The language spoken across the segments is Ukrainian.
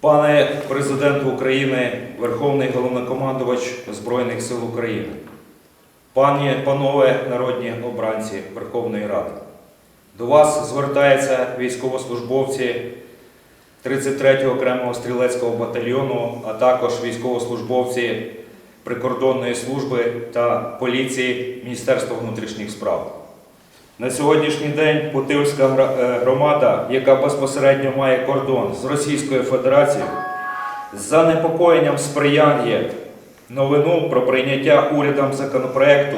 Пане Президент України, Верховний головнокомандувач Збройних сил України, пані, панове народні обранці Верховної Ради, до вас звертаються військовослужбовці 33-го окремого стрілецького батальйону, а також військовослужбовці прикордонної служби та поліції Міністерства внутрішніх справ. На сьогоднішній день Путивська гра- е, громада, яка безпосередньо має кордон з Російською Федерацією, з занепокоєнням сприяє новину про прийняття урядом законопроекту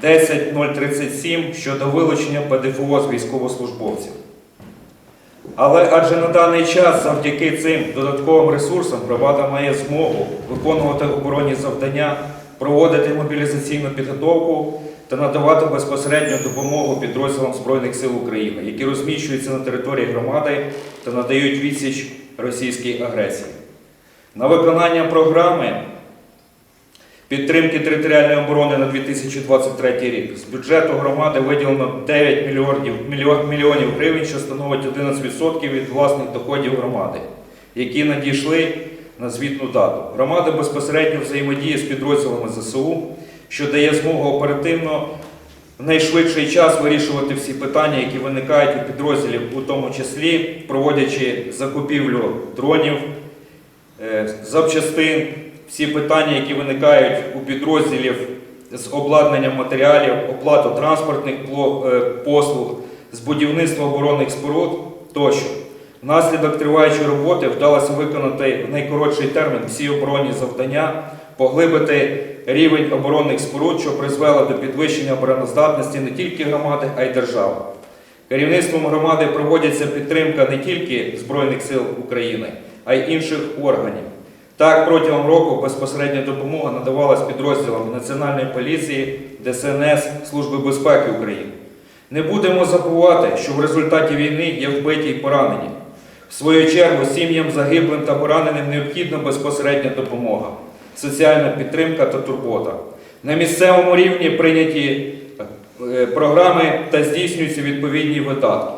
10037 щодо вилучення ПДФО з військовослужбовців. Але адже на даний час завдяки цим додатковим ресурсам громада має змогу виконувати оборонні завдання, проводити мобілізаційну підготовку та надавати безпосередню допомогу підрозділам Збройних сил України, які розміщуються на території громади та надають відсіч російській агресії. На виконання програми підтримки територіальної оборони на 2023 рік з бюджету громади виділено 9 мільйонів, мільйонів гривень, що становить 11% від власних доходів громади, які надійшли на звітну дату. Громада безпосередньо взаємодіє з підрозділами ЗСУ, що дає змогу оперативно в найшвидший час вирішувати всі питання, які виникають у підрозділів, у тому числі проводячи закупівлю дронів, е, запчастин, всі питання, які виникають у підрозділів з обладнанням матеріалів, оплату транспортних е, послуг, з будівництва оборонних споруд тощо. Внаслідок триваючої роботи вдалося виконати в найкоротший термін всі оборонні завдання, поглибити рівень оборонних споруд, що призвело до підвищення обороноздатності не тільки громади, а й держави. Керівництвом громади проводиться підтримка не тільки Збройних сил України, а й інших органів. Так, протягом року безпосередня допомога надавалась підрозділам Національної поліції, ДСНС, Служби безпеки України. Не будемо забувати, що в результаті війни є вбиті й поранені. В свою чергу сім'ям загиблим та пораненим необхідна безпосередня допомога, соціальна підтримка та турбота. На місцевому рівні прийняті е, програми та здійснюються відповідні видатки.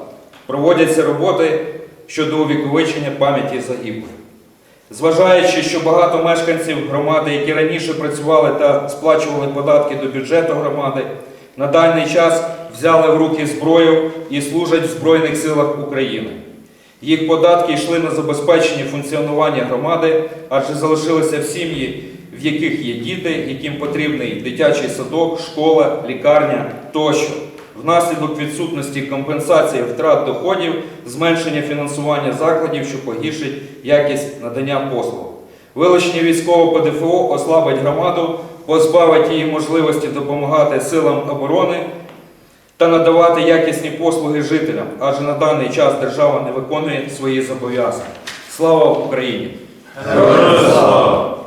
Проводяться роботи щодо увіковичення пам'яті загиблих. Зважаючи, що багато мешканців громади, які раніше працювали та сплачували податки до бюджету громади, на даний час взяли в руки зброю і служать в Збройних силах України. Їх податки йшли на забезпечення функціонування громади, адже залишилися в сім'ї, в яких є діти, яким потрібний дитячий садок, школа, лікарня тощо. Внаслідок відсутності компенсації втрат доходів, зменшення фінансування закладів, що погіршить якість надання послуг. Вилучення військового ПДФО ослабить громаду, позбавить її можливості допомагати силам оборони та надавати якісні послуги жителям, адже на даний час держава не виконує свої зобов'язання. Слава Україні! Героям слава!